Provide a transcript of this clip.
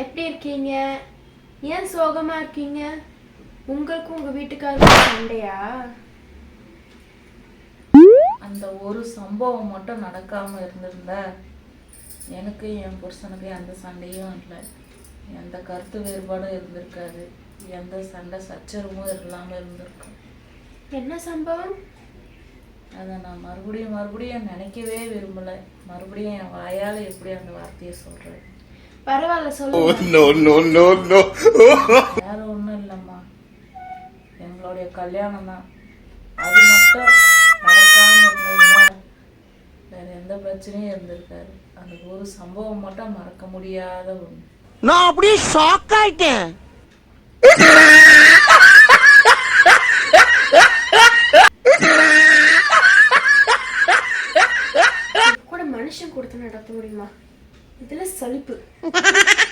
எப்படி இருக்கீங்க? ஏன் சோகமா இருக்கீங்க? உங்களுக்கும் உங்க வீட்டுக்காருக்கும் சண்டையா? அந்த ஒரு சம்பவம் மட்டும் நடக்காம இருந்திருந்தா எனக்கு என் புருஷனுக்கு எந்த சண்டையும் இல்லை. எந்த கருத்து வேறுபாடும் இருந்திருக்காது. எந்த சண்டை சச்சரவும் இல்லாமல் இருந்திருக்கும் என்ன சம்பவம்? அதை நான் மறுபடியும் மறுபடியும் நினைக்கவே விரும்பலை. மறுபடியும் என் வாயால் எப்படி அந்த வார்த்தையை சொல்கிறேன் பரவாயில்ல சொல்லுங்க. No, no, no, no. வேற ஒன்றும் இல்லைம்மா. எங்களுடைய கல்யாணம் தான். அது மட்டும் நடக்காம இருந்ததுன்னா வேற எந்த பிரச்சனையும் இருந்திருக்காது. அந்த ஒரு சம்பவம் மட்டும் மறக்க முடியாத ஒன்று நான் அப்படியே ஷாக் ஆயிட்டேன். கூட மனுஷன் கொடுத்து நடத்த முடியுமா? இதுல சலிப்பு.